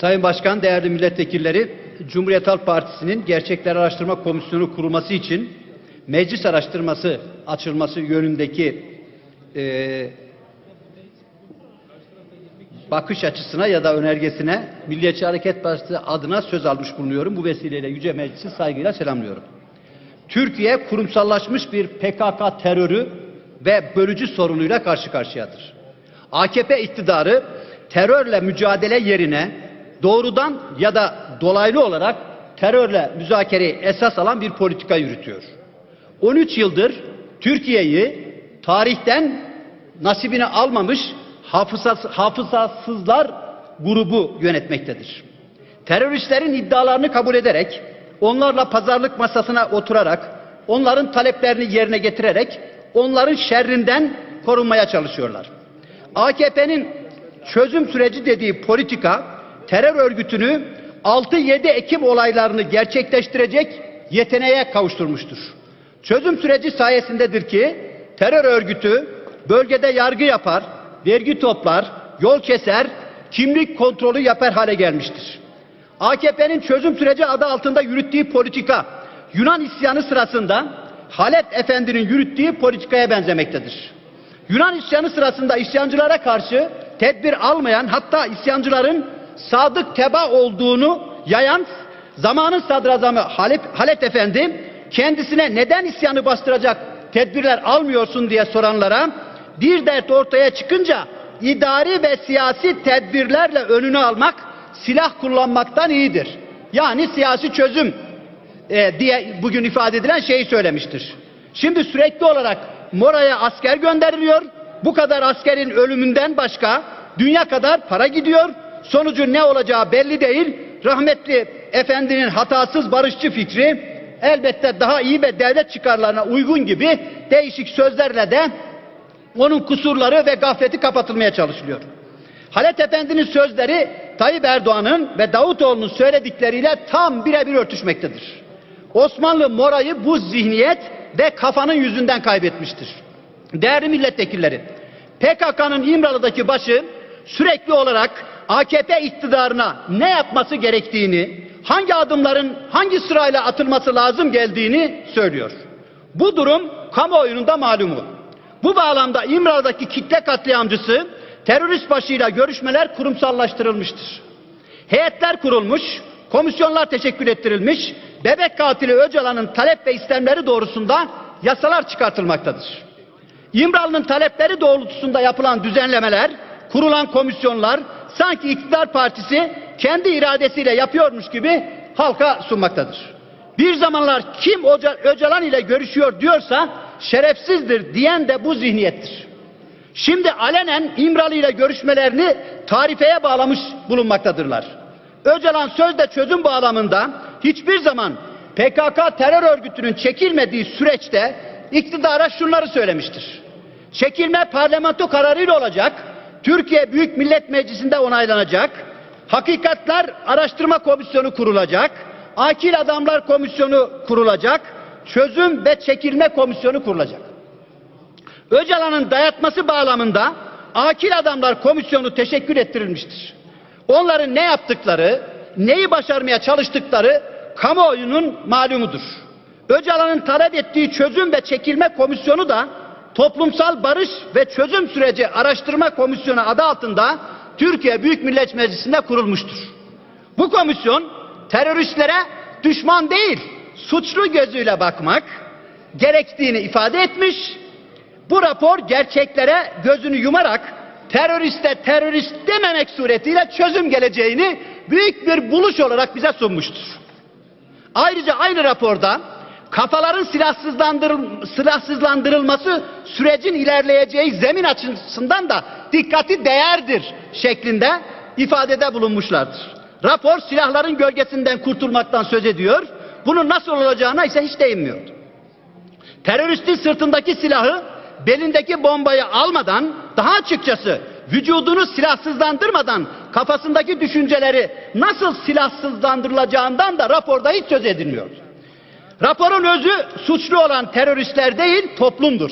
Sayın Başkan, değerli milletvekilleri, Cumhuriyet Halk Partisi'nin Gerçekler Araştırma Komisyonu kurulması için meclis araştırması açılması yönündeki eee, bakış açısına ya da önergesine Milliyetçi Hareket Partisi adına söz almış bulunuyorum. Bu vesileyle Yüce Meclisi saygıyla selamlıyorum. Türkiye kurumsallaşmış bir PKK terörü ve bölücü sorunuyla karşı karşıyadır. AKP iktidarı terörle mücadele yerine doğrudan ya da dolaylı olarak terörle müzakereyi esas alan bir politika yürütüyor. 13 yıldır Türkiye'yi tarihten nasibini almamış hafızas, hafızasızlar grubu yönetmektedir. Teröristlerin iddialarını kabul ederek, onlarla pazarlık masasına oturarak, onların taleplerini yerine getirerek, onların şerrinden korunmaya çalışıyorlar. AKP'nin çözüm süreci dediği politika, terör örgütünü 6-7 Ekim olaylarını gerçekleştirecek yeteneğe kavuşturmuştur. Çözüm süreci sayesindedir ki terör örgütü bölgede yargı yapar, vergi toplar, yol keser, kimlik kontrolü yapar hale gelmiştir. AKP'nin çözüm süreci adı altında yürüttüğü politika Yunan isyanı sırasında Halep Efendi'nin yürüttüğü politikaya benzemektedir. Yunan isyanı sırasında isyancılara karşı tedbir almayan hatta isyancıların sadık teba olduğunu yayan zamanın sadrazamı Halep, Halep Efendi kendisine neden isyanı bastıracak tedbirler almıyorsun diye soranlara bir dert ortaya çıkınca idari ve siyasi tedbirlerle önünü almak silah kullanmaktan iyidir. Yani siyasi çözüm e, diye bugün ifade edilen şeyi söylemiştir. Şimdi sürekli olarak Mora'ya asker gönderiliyor. Bu kadar askerin ölümünden başka dünya kadar para gidiyor. Sonucu ne olacağı belli değil. Rahmetli efendinin hatasız barışçı fikri elbette daha iyi ve devlet çıkarlarına uygun gibi değişik sözlerle de onun kusurları ve gafleti kapatılmaya çalışılıyor. Halet Efendi'nin sözleri Tayyip Erdoğan'ın ve Davutoğlu'nun söyledikleriyle tam birebir örtüşmektedir. Osmanlı morayı bu zihniyet ve kafanın yüzünden kaybetmiştir. Değerli milletvekilleri, PKK'nın İmralı'daki başı sürekli olarak AKP iktidarına ne yapması gerektiğini, hangi adımların hangi sırayla atılması lazım geldiğini söylüyor. Bu durum kamuoyunun da malumu. Bu bağlamda İmralı'daki kitle katliamcısı terörist başıyla görüşmeler kurumsallaştırılmıştır. Heyetler kurulmuş, komisyonlar teşekkül ettirilmiş, bebek katili Öcalan'ın talep ve istemleri doğrusunda yasalar çıkartılmaktadır. İmralı'nın talepleri doğrultusunda yapılan düzenlemeler, kurulan komisyonlar sanki iktidar partisi kendi iradesiyle yapıyormuş gibi halka sunmaktadır. Bir zamanlar kim Öca- Öcalan ile görüşüyor diyorsa şerefsizdir diyen de bu zihniyettir. Şimdi alenen İmralı ile görüşmelerini tarifeye bağlamış bulunmaktadırlar. Öcalan sözde çözüm bağlamında hiçbir zaman PKK terör örgütünün çekilmediği süreçte iktidara şunları söylemiştir. Çekilme parlamento kararıyla olacak, Türkiye Büyük Millet Meclisi'nde onaylanacak, Hakikatler Araştırma Komisyonu kurulacak, Akil Adamlar Komisyonu kurulacak, Çözüm ve Çekilme Komisyonu kurulacak. Öcalan'ın dayatması bağlamında Akil Adamlar Komisyonu teşekkür ettirilmiştir. Onların ne yaptıkları, neyi başarmaya çalıştıkları kamuoyunun malumudur. Öcalan'ın talep ettiği çözüm ve çekilme komisyonu da Toplumsal Barış ve Çözüm Süreci Araştırma Komisyonu adı altında Türkiye Büyük Millet Meclisi'nde kurulmuştur. Bu komisyon teröristlere düşman değil, suçlu gözüyle bakmak gerektiğini ifade etmiş. Bu rapor gerçeklere gözünü yumarak teröriste terörist dememek suretiyle çözüm geleceğini büyük bir buluş olarak bize sunmuştur. Ayrıca aynı raporda kafaların silahsızlandırıl silahsızlandırılması sürecin ilerleyeceği zemin açısından da dikkati değerdir şeklinde ifadede bulunmuşlardır. Rapor silahların gölgesinden kurtulmaktan söz ediyor. Bunun nasıl olacağına ise hiç değinmiyor. Teröristin sırtındaki silahı belindeki bombayı almadan daha açıkçası vücudunu silahsızlandırmadan kafasındaki düşünceleri nasıl silahsızlandırılacağından da raporda hiç söz edilmiyor. Raporun özü suçlu olan teröristler değil toplumdur.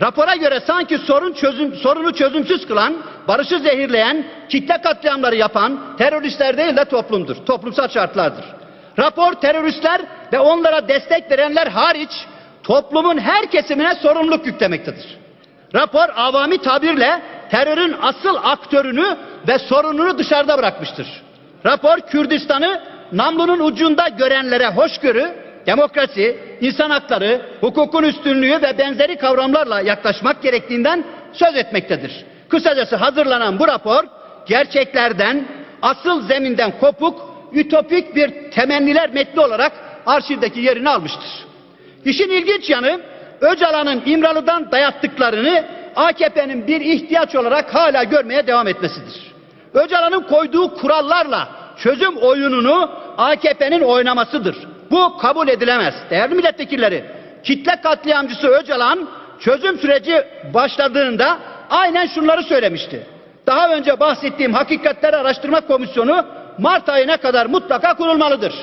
Rapora göre sanki sorun çözüm, sorunu çözümsüz kılan barışı zehirleyen, kitle katliamları yapan teröristler değil de toplumdur. Toplumsal şartlardır. Rapor teröristler ve onlara destek verenler hariç toplumun her kesimine sorumluluk yüklemektedir. Rapor avami tabirle terörün asıl aktörünü ve sorununu dışarıda bırakmıştır. Rapor Kürdistan'ı namlunun ucunda görenlere hoşgörü, demokrasi, insan hakları, hukukun üstünlüğü ve benzeri kavramlarla yaklaşmak gerektiğinden söz etmektedir. Kısacası hazırlanan bu rapor gerçeklerden, asıl zeminden kopuk, ütopik bir temenniler metni olarak arşivdeki yerini almıştır. İşin ilginç yanı Öcalan'ın İmralı'dan dayattıklarını AKP'nin bir ihtiyaç olarak hala görmeye devam etmesidir. Öcalan'ın koyduğu kurallarla çözüm oyununu AKP'nin oynamasıdır. Bu kabul edilemez. Değerli milletvekilleri, kitle katliamcısı Öcalan çözüm süreci başladığında aynen şunları söylemişti. Daha önce bahsettiğim Hakikatleri Araştırma Komisyonu Mart ayına kadar mutlaka kurulmalıdır.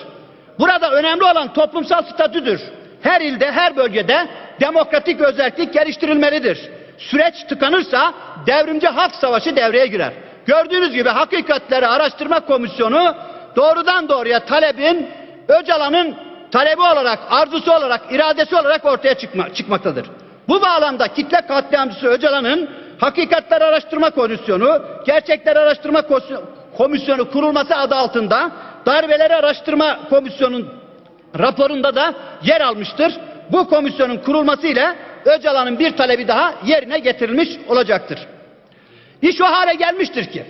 Burada önemli olan toplumsal statüdür. Her ilde, her bölgede demokratik özellik geliştirilmelidir. Süreç tıkanırsa devrimci halk savaşı devreye girer. Gördüğünüz gibi Hakikatleri Araştırma Komisyonu doğrudan doğruya talebin Öcalan'ın talebi olarak, arzusu olarak, iradesi olarak ortaya çıkma, çıkmaktadır. Bu bağlamda kitle katliamcısı Öcalan'ın Hakikatler Araştırma Komisyonu, Gerçekler Araştırma Komisyonu kurulması adı altında Darbeleri Araştırma Komisyonu'nun raporunda da yer almıştır. Bu komisyonun kurulması ile Öcalan'ın bir talebi daha yerine getirilmiş olacaktır. İş o hale gelmiştir ki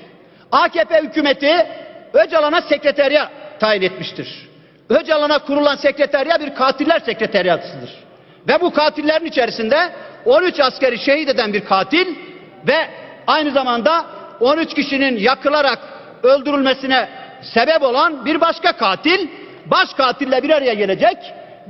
AKP hükümeti Öcalan'a sekreterya tayin etmiştir. Öcalan'a kurulan sekreterya bir katiller sekreteryasıdır. Ve bu katillerin içerisinde 13 askeri şehit eden bir katil ve aynı zamanda 13 kişinin yakılarak öldürülmesine sebep olan bir başka katil baş katille bir araya gelecek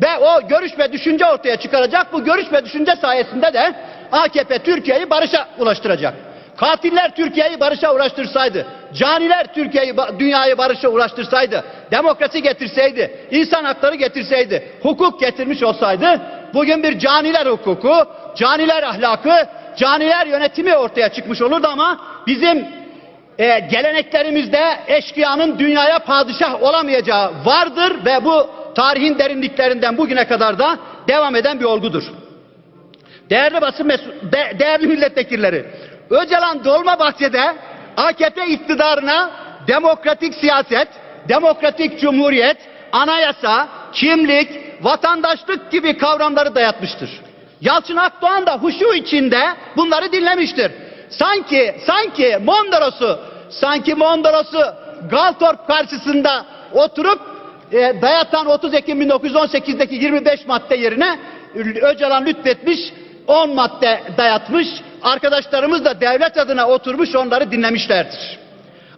ve o görüş ve düşünce ortaya çıkaracak. Bu görüş ve düşünce sayesinde de AKP Türkiye'yi barışa ulaştıracak. Katiller Türkiye'yi barışa ulaştırsaydı, caniler Türkiye'yi, dünyayı barışa ulaştırsaydı, demokrasi getirseydi, insan hakları getirseydi, hukuk getirmiş olsaydı, bugün bir caniler hukuku, caniler ahlakı, caniler yönetimi ortaya çıkmış olurdu ama bizim e, geleneklerimizde eşkıyanın dünyaya padişah olamayacağı vardır ve bu tarihin derinliklerinden bugüne kadar da devam eden bir olgudur. Değerli basın mesul, de, değerli milletvekilleri, Öcalan Dolmabahçe'de AKP iktidarına demokratik siyaset, demokratik cumhuriyet, anayasa, kimlik, vatandaşlık gibi kavramları dayatmıştır. Yalçın Akdoğan da huşu içinde bunları dinlemiştir. Sanki, sanki Mondros'u, sanki Mondros'u Galtorp karşısında oturup e, dayatan 30 Ekim 1918'deki 25 madde yerine Öcalan lütfetmiş 10 madde dayatmış. Arkadaşlarımız da devlet adına oturmuş onları dinlemişlerdir.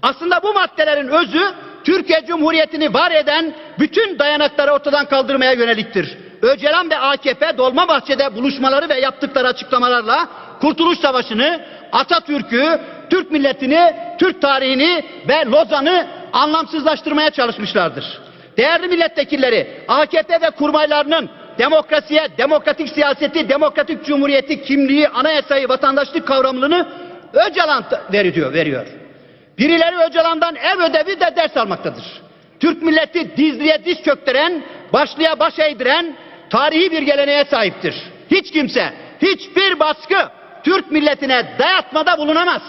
Aslında bu maddelerin özü Türkiye Cumhuriyeti'ni var eden bütün dayanakları ortadan kaldırmaya yöneliktir. Öcalan ve AKP Dolmabahçe'de buluşmaları ve yaptıkları açıklamalarla Kurtuluş Savaşı'nı, Atatürk'ü, Türk milletini, Türk tarihini ve Lozan'ı anlamsızlaştırmaya çalışmışlardır. Değerli milletvekilleri, AKP ve kurmaylarının demokrasiye, demokratik siyaseti, demokratik cumhuriyeti, kimliği, anayasayı, vatandaşlık kavramını Öcalan veriyor, veriyor. Birileri Öcalan'dan ev ödevi de ders almaktadır. Türk milleti dizliye diz çöktüren, başlıya baş eğdiren tarihi bir geleneğe sahiptir. Hiç kimse, hiçbir baskı Türk milletine dayatmada bulunamaz.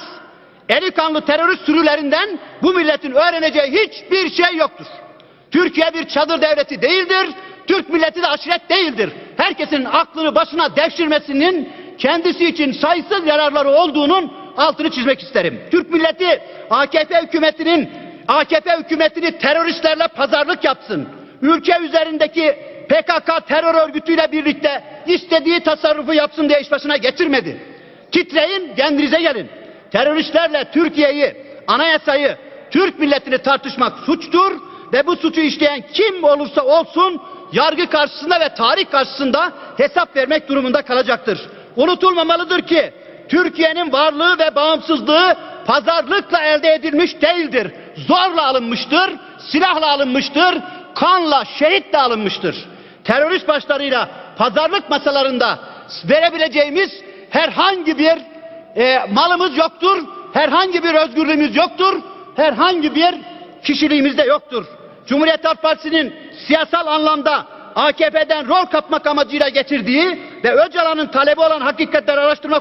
Eli kanlı terörist sürülerinden bu milletin öğreneceği hiçbir şey yoktur. Türkiye bir çadır devleti değildir. Türk milleti de aşiret değildir. Herkesin aklını başına devşirmesinin kendisi için sayısız yararları olduğunun altını çizmek isterim. Türk milleti AKP hükümetinin AKP hükümetini teröristlerle pazarlık yapsın. Ülke üzerindeki PKK terör örgütüyle birlikte istediği tasarrufu yapsın diye iş başına getirmedi. Titreyin, kendinize gelin. Teröristlerle Türkiye'yi, anayasayı, Türk milletini tartışmak suçtur ve bu suçu işleyen kim olursa olsun yargı karşısında ve tarih karşısında hesap vermek durumunda kalacaktır. Unutulmamalıdır ki Türkiye'nin varlığı ve bağımsızlığı pazarlıkla elde edilmiş değildir. Zorla alınmıştır, silahla alınmıştır, kanla, şehitle alınmıştır. Terörist başlarıyla pazarlık masalarında verebileceğimiz herhangi bir e, malımız yoktur, herhangi bir özgürlüğümüz yoktur. Herhangi bir kişiliğimiz de yoktur. Cumhuriyet Halk Partisi'nin siyasal anlamda AKP'den rol kapmak amacıyla getirdiği ve Öcalan'ın talebi olan hakikatleri araştırma